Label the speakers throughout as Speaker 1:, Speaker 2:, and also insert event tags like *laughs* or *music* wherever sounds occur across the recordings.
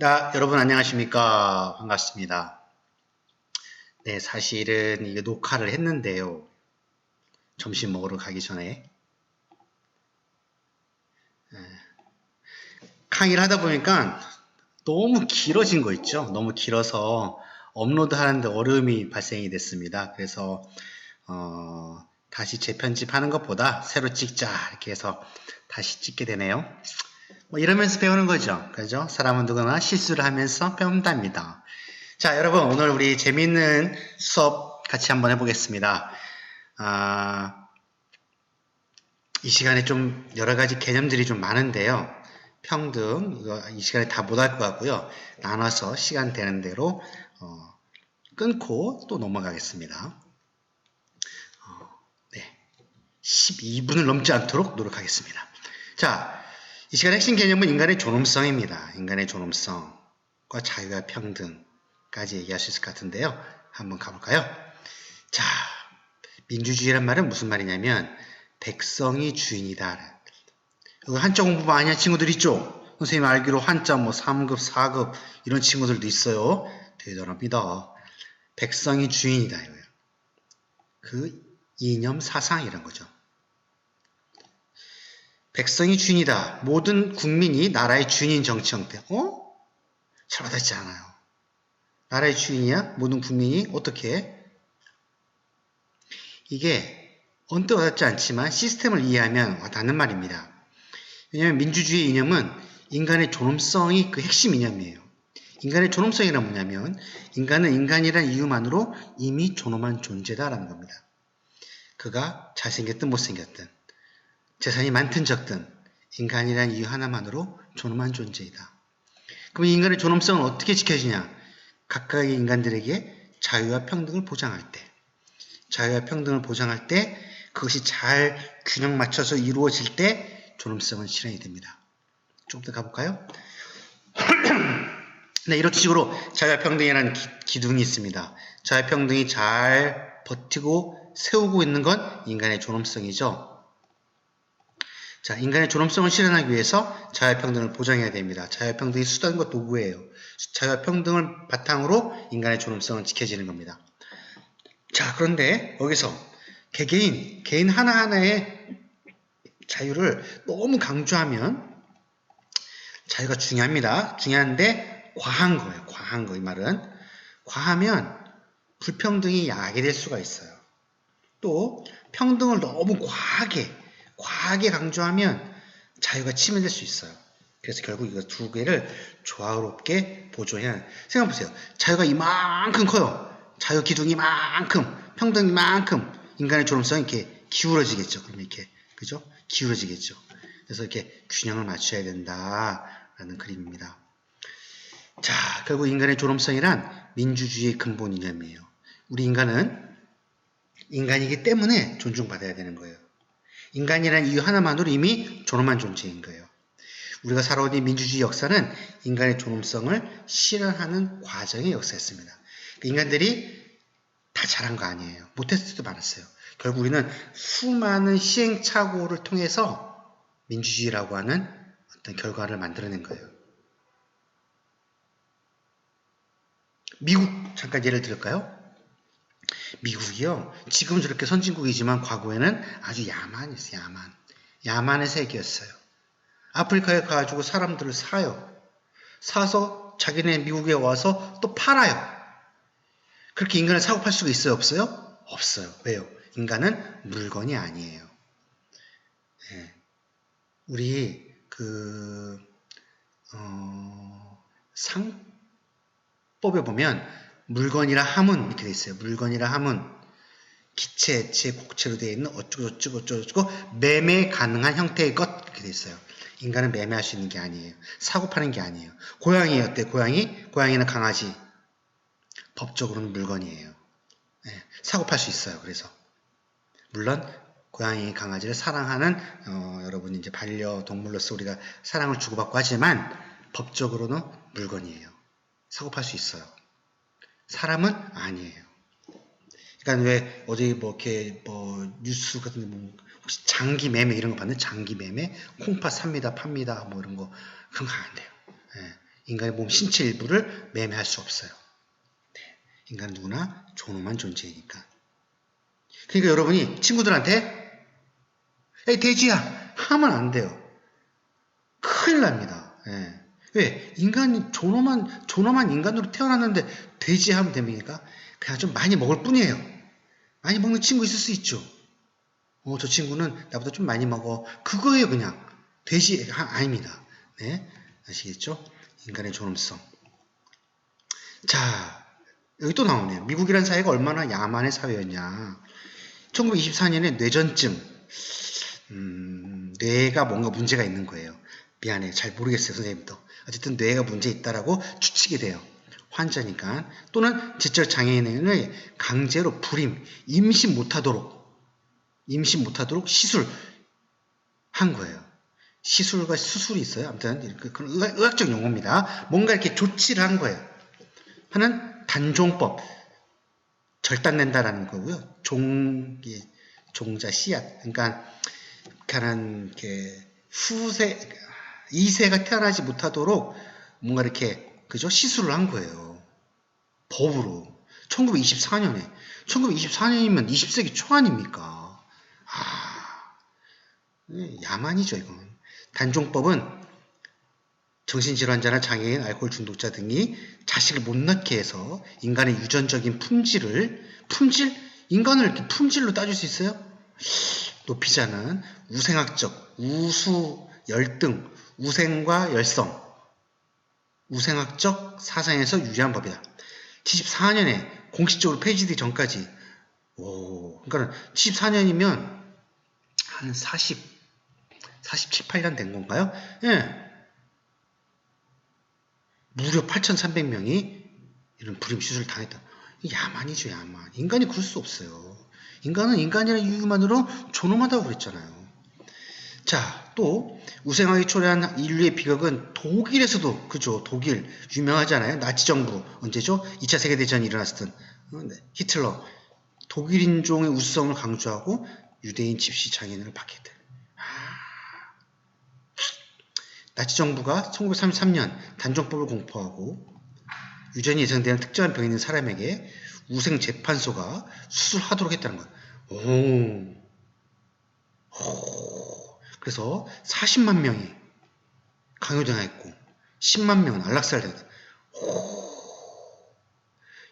Speaker 1: 나, 여러분 안녕하십니까. 반갑습니다. 네, 사실은 이게 녹화를 했는데요. 점심 먹으러 가기 전에. 네. 강의를 하다 보니까 너무 길어진 거 있죠. 너무 길어서 업로드 하는데 어려움이 발생이 됐습니다. 그래서, 어, 다시 재편집하는 것보다 새로 찍자. 이렇게 해서 다시 찍게 되네요. 뭐 이러면서 배우는 거죠. 그죠? 사람은 누구나 실수를 하면서 배운답니다. 자, 여러분, 오늘 우리 재미있는 수업 같이 한번 해보겠습니다. 아, 이 시간에 좀 여러 가지 개념들이 좀 많은데요. 평등, 이거 이 시간에 다 못 할 것 같고요. 나눠서 시간 되는 대로, 어, 끊고 또 넘어가겠습니다. 어, 네. 12분을 넘지 않도록 노력하겠습니다. 자, 이 시간 핵심 개념은 인간의 존엄성입니다. 인간의 존엄성과 자유와 평등까지 얘기할 수 있을 것 같은데요. 한번 가볼까요? 자, 민주주의란 말은 무슨 말이냐면 백성이 주인이다. 한자 공부 많이 한 친구들 있죠? 선생님 알기로 한자 뭐 3급, 4급 이런 친구들도 있어요. 대단합니다. 백성이 주인이다. 그 이념 사상 이란 거죠. 백성이 주인이다. 모든 국민이 나라의 주인인 정치 형태. 어? 잘 와닿지 않아요. 나라의 주인이야? 모든 국민이 어떻게? 이게 언뜻 와닿지 않지만 시스템을 이해하면 와닿는 말입니다. 왜냐하면 민주주의 이념은 인간의 존엄성이 그 핵심 이념이에요. 인간의 존엄성이란 뭐냐면 인간은 인간이란 이유만으로 이미 존엄한 존재다라는 겁니다. 그가 잘생겼든 못생겼든 재산이 많든 적든 인간이란 이유 하나만으로 존엄한 존재이다. 그럼 인간의 존엄성은 어떻게 지켜지냐? 각각의 인간들에게 자유와 평등을 보장할 때, 자유와 평등을 보장할 때 그것이 잘 균형 맞춰서 이루어질 때 존엄성은 실현이 됩니다. 좀더 가볼까요? *clears throat* 네, 이런 식으로 자유와 평등이라는 기, 둥이 있습니다. 자유와 평등이 잘 버티고 세우고 있는 건 인간의 존엄성이죠. 자, 인간의 존엄성을 실현하기 위해서 자유평등을 보장해야 됩니다. 자유평등이 수단과 도구예요. 자유평등을 바탕으로 인간의 존엄성은 지켜지는 겁니다. 자, 그런데 여기서 개개인, 개인 하나하나의 자유를 너무 강조하면 자유가 중요합니다. 중요한데 과한 거예요. 과한 거, 이 말은. 과하면 불평등이 야하게 될 수가 있어요. 또 평등을 너무 과하게 과하게 강조하면 자유가 침해될 수 있어요. 그래서 결국 이거 두 개를 조화롭게 보조해야 생각해 보세요. 자유가 이만큼 커요. 자유 기둥 이 만큼, 평등 이 만큼 인간의 존엄성이 이렇게 기울어지겠죠. 그러면 이렇게, 그죠? 기울어지겠죠. 그래서 이렇게 균형을 맞춰야 된다라는 그림입니다. 자, 결국 인간의 존엄성이란 민주주의의 근본 이념이에요. 우리 인간은 인간이기 때문에 존중받아야 되는 거예요. 인간이라는 이유 하나만으로 이미 존엄한 존재인 거예요. 우리가 살아온 이 민주주의 역사는 인간의 존엄성을 실현하는 과정의 역사였습니다. 그러니까 인간들이 다 잘한 거 아니에요. 못했을 때도 많았어요. 결국 우리는 수많은 시행착오를 통해서 민주주의라고 하는 어떤 결과를 만들어낸 거예요. 미국 잠깐 예를 들을까요? 미국이요. 지금 저렇게 선진국이지만 과거에는 아주 야만이었어요. 야만. 야만의 세계였어요. 아프리카에 가가지고 사람들을 사요. 사서 자기네 미국에 와서 또 팔아요. 그렇게 인간을 사고 팔 수가 있어요? 없어요? 없어요. 왜요? 인간은 물건이 아니에요. 네. 우리 그 어, 상법에 보면 물건이라 함은 이렇게 돼 있어요. 물건이라 함은 기체, 체, 곡체로 되어 있는 어쩌고저쩌고 어쩌고 매매 가능한 형태의 것 이렇게 돼 있어요. 인간은 매매할 수 있는 게 아니에요. 사고 파는 게 아니에요. 고양이 어때? 고양이? 고양이는 강아지. 법적으로는 물건이에요. 네, 사고 팔 수 있어요. 그래서 물론 고양이, 강아지를 사랑하는 어, 여러분 이제 반려동물로서 우리가 사랑을 주고받고 하지만 법적으로는 물건이에요. 사고 팔 수 있어요. 사람은 아니에요. 그러니까 왜 어디 뭐 이렇게 뭐 뉴스 같은 데뭐 혹시 장기 매매 이런 거 봤나요? 장기 매매 콩팥 삽니다 팝니다 뭐 이런 거 그런 거 안 돼요. 예. 인간의 몸 신체 일부를 매매할 수 없어요. 네. 인간은 누구나 존엄한 존재이니까. 그러니까 여러분이 친구들한테 에이 돼지야 하면 안 돼요. 큰일 납니다. 예. 왜? 인간이 존엄한 존엄한 인간으로 태어났는데 돼지 하면 됩니까? 그냥 좀 많이 먹을 뿐이에요. 많이 먹는 친구 있을 수 있죠. 어, 저 친구는 나보다 좀 많이 먹어. 그거예요, 그냥. 돼지 아, 아닙니다. 네, 아시겠죠? 인간의 존엄성. 자, 여기 또 나오네요. 미국이란 사회가 얼마나 야만의 사회였냐. 1924년에 뇌전증, 음, 뇌가 뭔가 문제가 있는 거예요. 미안해요. 잘 모르겠어요, 선생님도. 어쨌든 뇌가 문제 있다라고 추측이 돼요. 환자니까. 또는 지적 장애인을 강제로 불임, 임신 못하도록, 임신 못하도록 시술 한 거예요. 시술과 수술이 있어요. 아무튼 그런 의학, 의학적 용어입니다. 뭔가 이렇게 조치를 한 거예요. 하는 단종법. 절단낸다라는 거고요. 종, 종자 씨앗. 그러니까, 가는, 이렇게, 후세, 2세가 태어나지 못하도록 뭔가 이렇게, 그죠? 시술을 한 거예요. 법으로. 1924년에. 1924년이면 20세기 초 아닙니까? 아, 야만이죠, 이건. 단종법은 정신질환자나 장애인, 알코올 중독자 등이 자식을 못 낳게 해서 인간의 유전적인 품질을 품질 인간을 품질로 따질 수 있어요? 높이자는 우생학적 우수 열등 우생과 열성 우생학적 사상에서 유리한 법이다. 74년에 공식적으로 폐지되기 전까지 오 그러니까 74년이면 한 40, 47, 8년 된 건가요? 예. 무려 8,300명이 이런 불임 시술을 당했다. 야만이죠, 야만. 인간이 그럴 수 없어요. 인간은 인간이라는 이유만으로 존엄하다고 그랬잖아요. 자, 또 우생학이 초래한 인류의 비극은 독일에서도 그죠, 독일 유명하잖아요. 나치 정부 언제죠? 2차 세계 대전이 일어났을 때 어, 네. 히틀러 독일 인종의 우수성을 강조하고 유대인 집시 장인을 받게 돼. 나치 정부가 1933년 단종법을 공포하고 유전이 예상되는 특정한 병이 있는 사람에게 우생 재판소가 수술하도록 했다는 거야. 오. 오. 그래서 40만 명이 강요당했고 10만 명은 안락사를 당했다. 오.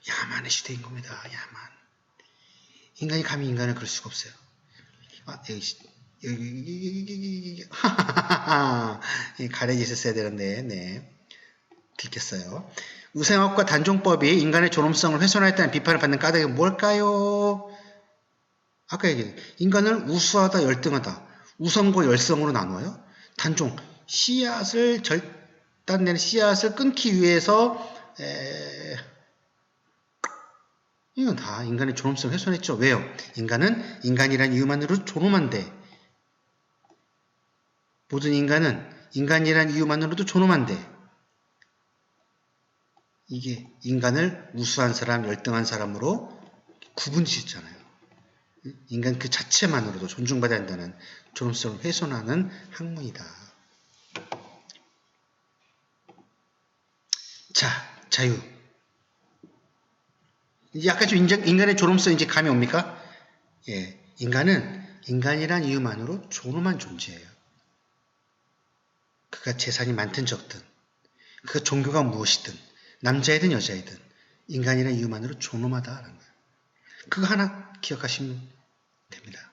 Speaker 1: 야만의 시대인 겁니다. 야만. 인간이 감히 인간을 그럴 수가 없어요. 아, 여기 하하하하 *laughs* 가래지 있었어야 되는데 네 들켰어요. 우생학과 단종법이 인간의 존엄성을 훼손하였다는 비판을 받는 까닭이 뭘까요? 아까 얘기했 인간을 우수하다 열등하다 우성과 열성으로 나눠요. 단종 씨앗을 절단내는 씨앗을 끊기 위해서 에... 이건 다 인간의 존엄성을 훼손했죠. 왜요? 인간은 인간이란 이유만으로 존엄한데 모든 인간은 인간이란 이유만으로도 존엄한데 이게 인간을 우수한 사람, 열등한 사람으로 구분 짓잖아요. 인간 그 자체만으로도 존중받아야 한다는 존엄성을 훼손하는 학문이다. 자, 자유. 이제 약간 좀 인정, 인간의 존엄성 이제 감이 옵니까? 예. 인간은 인간이란 이유만으로 존엄한 존재예요. 그가 재산이 많든 적든, 그가 종교가 무엇이든, 남자이든 여자이든, 인간이란 이유만으로 존엄하다라는 거예요. 그거 하나 기억하시면 됩니다.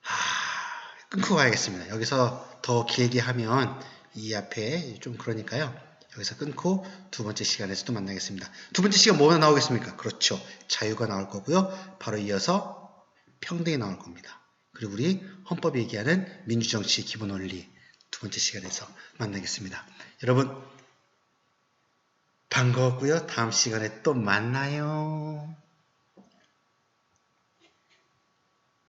Speaker 1: 하, 끊고 가야겠습니다. 여기서 더 길게 하면 이 앞에 좀 그러니까요. 여기서 끊고 두 번째 시간에서 또 만나겠습니다. 두 번째 시간 뭐가 나오겠습니까? 그렇죠. 자유가 나올 거고요. 바로 이어서 평등이 나올 겁니다. 그리고 우리 헌법이 얘기하는 민주정치의 기본 원리 두 번째 시간에서 만나겠습니다. 여러분 반가웠고요. 다음 시간에 또 만나요.